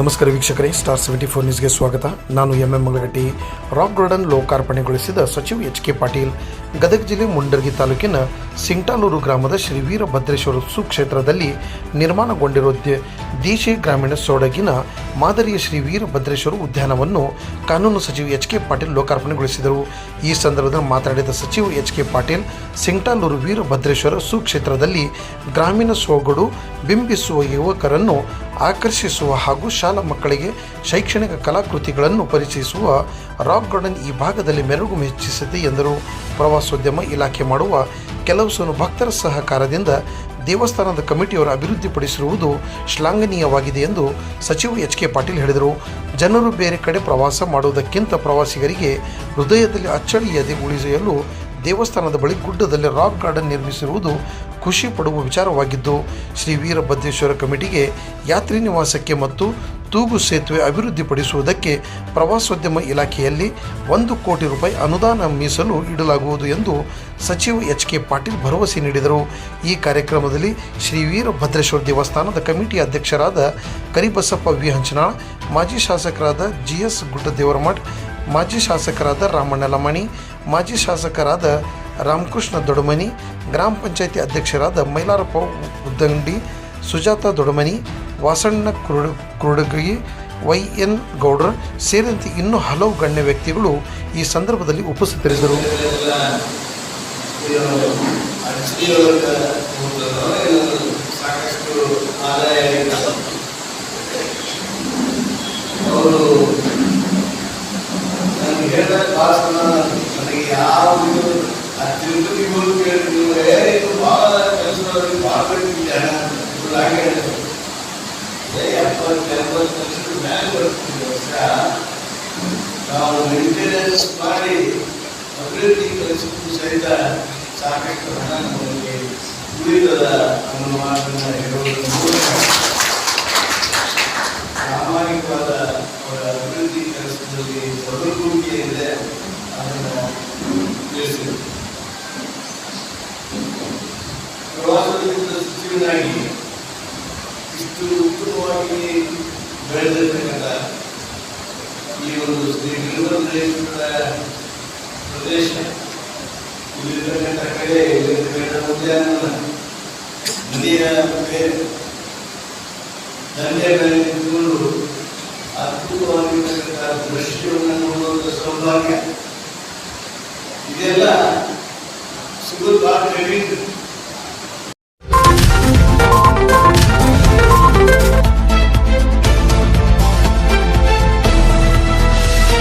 ನಮಸ್ಕಾರ ವೀಕ್ಷಕರೇ star seventy four ನ್ಯೂಸ್ಗೆ ಸ್ವಾಗತ. ನಾನು M M Magalagatti rock garden ಲೋಕಾರ್ಪಣೆಗೊಳಿಸಿದ ಸಚಿವ ಎಚ್ ಕೆ ಪಾಟೀಲ್, ಗದಗ ಜಿಲ್ಲೆ ಮುಂಡರ್ಗಿ ತಾಲೂಕಿನ ಸಿಂಗ್ಟಾಲೂರು ಗ್ರಾಮದ ಶ್ರೀ ವೀರಭದ್ರೇಶ್ವರ ಸುಕ್ಷೇತ್ರದಲ್ಲಿ ನಿರ್ಮಾಣಗೊಂಡಿರುವ ದೇಶಿ ಗ್ರಾಮೀಣ ಸೊಡಗಿನ ಮಾದರಿಯ ಶ್ರೀ ವೀರಭದ್ರೇಶ್ವರ ಉದ್ಯಾನವನ್ನು ಕಾನೂನು ಸಚಿವ ಎಚ್ ಕೆ ಪಾಟೀಲ್ ಲೋಕಾರ್ಪಣೆಗೊಳಿಸಿದರು. ಈ ಸಂದರ್ಭದಲ್ಲಿ ಮಾತನಾಡಿದ ಸಚಿವ ಎಚ್ ಕೆ ಪಾಟೀಲ್, ಸಿಂಗ್ಟಾಲೂರು ವೀರಭದ್ರೇಶ್ವರ ಸುಕ್ಷೇತ್ರದಲ್ಲಿ ಗ್ರಾಮೀಣ ಸೊಗಡು ಬಿಂಬಿಸುವ ಯುವಕರನ್ನು ಆಕರ್ಷಿಸುವ ಹಾಗೂ ಶಾಲಾ ಮಕ್ಕಳಿಗೆ ಶೈಕ್ಷಣಿಕ ಕಲಾಕೃತಿಗಳನ್ನು ಪರಿಚಯಿಸುವ ರಾಕ್ ಗಾರ್ಡನ್ ಈ ಭಾಗದಲ್ಲಿ ಮೆರುಗು ಹೆಚ್ಚಿಸಿದೆ ಎಂದರು. ಪ್ರವಾಸೋದ್ಯಮ ಇಲಾಖೆ ಮಾಡುವ ಕೆಲವು ಭಕ್ತರ ಸಹಕಾರದಿಂದ ದೇವಸ್ಥಾನದ ಕಮಿಟಿಯವರು ಅಭಿವೃದ್ಧಿಪಡಿಸಿರುವುದು ಶ್ಲಾಘನೀಯವಾಗಿದೆ ಎಂದು ಸಚಿವ ಎಚ್ ಕೆ ಪಾಟೀಲ್ ಹೇಳಿದರು. ಜನರು ಬೇರೆ ಕಡೆ ಪ್ರವಾಸ ಮಾಡುವುದಕ್ಕಿಂತ ಪ್ರವಾಸಿಗರಿಗೆ ಹೃದಯದಲ್ಲಿ ಅಚ್ಚಳಿಯದೆ ಉಳಿಸಲು ದೇವಸ್ಥಾನದ ಬಳಿ ಗುಡ್ಡದಲ್ಲಿ ರಾಕ್ ಗಾರ್ಡನ್ ನಿರ್ಮಿಸಿರುವುದು ಖುಷಿ ಪಡುವ ವಿಚಾರವಾಗಿದ್ದು, ಶ್ರೀ ವೀರಭದ್ರೇಶ್ವರ ಕಮಿಟಿಗೆ ಯಾತ್ರಿ ನಿವಾಸಕ್ಕೆ ಮತ್ತು ತೂಗು ಸೇತುವೆ ಅಭಿವೃದ್ಧಿಪಡಿಸುವುದಕ್ಕೆ ಪ್ರವಾಸೋದ್ಯಮ ಇಲಾಖೆಯಲ್ಲಿ ಒಂದು ಕೋಟಿ ರೂಪಾಯಿ ಅನುದಾನ ಮೀಸಲು ಇಡಲಾಗುವುದು ಎಂದು ಸಚಿವ ಎಚ್ ಕೆ ಪಾಟೀಲ್ ಭರವಸೆ ನೀಡಿದರು. ಈ ಕಾರ್ಯಕ್ರಮದಲ್ಲಿ ಶ್ರೀ ವೀರಭದ್ರೇಶ್ವರ ದೇವಸ್ಥಾನದ ಕಮಿಟಿ ಅಧ್ಯಕ್ಷರಾದ ಕರಿಬಸಪ್ಪ ವಿ. ಹಂಚನಾಳ್, ಮಾಜಿ ಶಾಸಕರಾದ ಜಿ. ಎಸ್. ಗುಡ್ಡದೇವರಮಠ್, ಮಾಜಿ ಶಾಸಕರಾದ ರಾಮಣ್ಣ ಲಮಾಣಿ ಮಾಜಿ ಶಾಸಕರಾದ ರಾಮಕೃಷ್ಣ ದೊಡಮನಿ, ಗ್ರಾಮ ಪಂಚಾಯತಿ ಅಧ್ಯಕ್ಷರಾದ ಮೈಲಾರಪ್ಪ ಉದ್ದಂಡಿ, ಸುಜಾತ ದೊಡಮನಿ, ವಾಸಣ್ಣ ಕುರುಡ ಕುರುಡಗಿ ವೈ ಎನ್ ಗೌಡರ್ ಸೇರಿದಂತೆ ಇನ್ನೂ ಹಲವು ಗಣ್ಯ ವ್ಯಕ್ತಿಗಳು ಈ ಸಂದರ್ಭದಲ್ಲಿ ಉಪಸ್ಥಿತರಿದ್ದರು. ಅವರು ನನಗೆ ಹೇಳಿದ ನನಗೆ ಯಾವ ಇದು ಆ ತಿರುಪತಿ ಮೂಲಕ ಹೇಳಿದ್ರು ಏ ಇದು ಭಾಳ ಕೆಲಸದವ್ರಿಗೆ ಭಾಳ ಬೇಕಿದೆ ಹಣ ಇವ್ರು ಹಾಗೆ ಹೇಳಿದ್ರು ಏ ಎಪ್ಪತ್ತು ಎಂಬತ್ತು ಲಕ್ಷದ ಮೇಲೆ ಬರ್ತಿದೆ ವರ್ಷ ನಾವು ಮೇಂಟೆನೆನ್ಸ್ ಮಾಡಿ ಅಭಿವೃದ್ಧಿ ಕೆಲಸಕ್ಕೂ ಸಹಿತ ಸಾಕಷ್ಟು ಹಣ ನಮಗೆ ಉಳಿತದ ಅನ್ನೋ ಮಾತನ್ನ ಹೇಳುವುದರ ಮೂಲಕ ಪ್ರಾಮಾಣಿಕವಾದ ಅವರ ಅಭಿವೃದ್ಧಿ ಕೆಲಸದಲ್ಲಿ ತೊಡಗುವಿಕೆ ಇದೆ ಅದನ್ನು ತಿಳಿಸಿದರು ಸಚಿವನಾಗಿ ಇಷ್ಟು ಉತ್ತಮವಾಗಿ ಬೆಳೆದಿರ್ತಕ್ಕಂಥ ಈ ಒಂದು ಶ್ರೀ ವೀರಭದ್ರೇಶ್ವರ ಪ್ರದೇಶ. ಇಲ್ಲಿರ್ತಕ್ಕಂಥ ಕಡೆ ಉದ್ಯಾನವನ, ನದಿಯ ಮೇಲೆ ದಂಡೆಯ ಮೇಲೆ ನಿಂತುಕೊಂಡು ಅದ್ಭುತವಾಗಿರ್ತಕ್ಕಂಥ ದೃಶ್ಯವನ್ನು ನೋಡುವಂಥ ಸೌಭಾಗ್ಯ. ಇದೆಲ್ಲ ಸಿಗೋದು ಭಾಳ